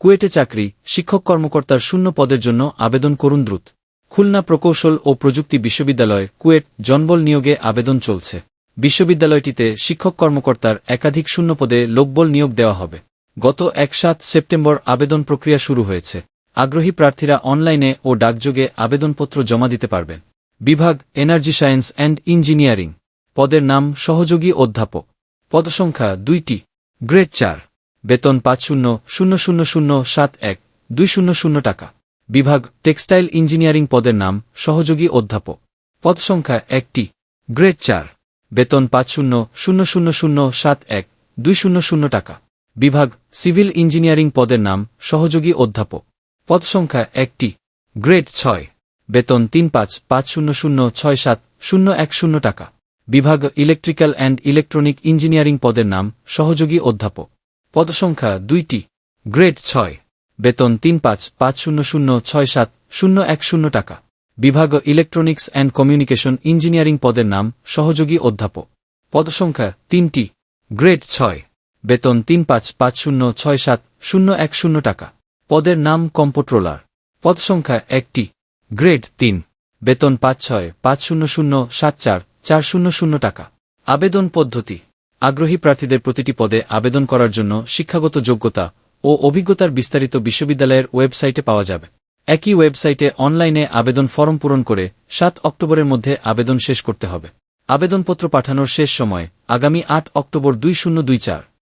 কুয়েটে চাকরি, শিক্ষক কর্মকর্তার শূন্য পদের জন্য আবেদন করুন দ্রুত। খুলনা প্রকৌশল ও প্রযুক্তি বিশ্ববিদ্যালয়, কুয়েট, জনবল নিয়োগে আবেদন চলছে। বিশ্ববিদ্যালয়টিতে শিক্ষক কর্মকর্তার একাধিক শূন্য পদে লোকবল নিয়োগ দেওয়া হবে। গত এক সাত সেপ্টেম্বর আবেদন প্রক্রিয়া শুরু হয়েছে। আগ্রহী প্রার্থীরা অনলাইনে ও ডাকযোগে আবেদনপত্র জমা দিতে পারবেন। বিভাগ, এনার্জি সায়েন্স অ্যান্ড ইঞ্জিনিয়ারিং। পদের নাম সহযোগী অধ্যাপক। পদসংখ্যা দুইটি। গ্রেড চার। বেতন পাঁচ শূন্য শূন্য শূন্য শূন্য সাত এক, দুই শূন্য শূন্য টাকা। বিভাগ, টেক্সটাইল ইঞ্জিনিয়ারিং পদের নাম, সহযোগী অধ্যাপক। পদসংখ্যা একটি। গ্রেড চার। বেতন পাঁচ শূন্য শূন্য শূন্য শূন্য সাত এক, দুই শূন্য শূন্য টাকা। বিভাগ, সিভিল ইঞ্জিনিয়ারিং পদের নাম, সহযোগী অধ্যাপক। পদসংখ্যা একটি। গ্রেড ছয়। বেতন তিন পাঁচ পাঁচ শূন্য শূন্য ছয় সাত শূন্য এক শূন্য টাকা। বিভাগ, ইলেকট্রিক্যাল অ্যান্ড ইলেকট্রনিক ইঞ্জিনিয়ারিং পদের নাম, সহযোগী অধ্যাপক। পদসংখ্যা দুইটি, গ্রেড ছয়, বেতন তিন পাঁচ পাঁচ শূন্য শূন্য ছয় সাত শূন্য এক শূন্য টাকা। বিভাগ ইলেকট্রনিক্স অ্যান্ড কমিউনিকেশন ইঞ্জিনিয়ারিং পদের নাম সহযোগী অধ্যাপক। পদসংখ্যা তিনটি, গ্রেড ছয়, বেতন তিন পাঁচ পাঁচ শূন্য ছয় সাত শূন্য এক শূন্য টাকা। পদের নাম কম্পোট্রোলার। পদসংখ্যা একটি, গ্রেড তিন, বেতন পাঁচ ছয় পাঁচ শূন্য শূন্য সাত চার চার শূন্য শূন্য টাকা। আবেদন পদ্ধতি আগ্রহী প্রার্থীদের প্রতিটি পদে আবেদন করার জন্য শিক্ষাগত যোগ্যতা ও অভিজ্ঞতার বিস্তারিত বিশ্ববিদ্যালয়ের ওয়েবসাইটে পাওয়া যাবে। একই ওয়েবসাইটে অনলাইনে আবেদন ফরম পূরণ করে সাত অক্টোবরের মধ্যে আবেদন শেষ করতে হবে। আবেদনপত্র পাঠানোর শেষ সময় আগামী আট অক্টোবর দুই শূন্য দুই চার।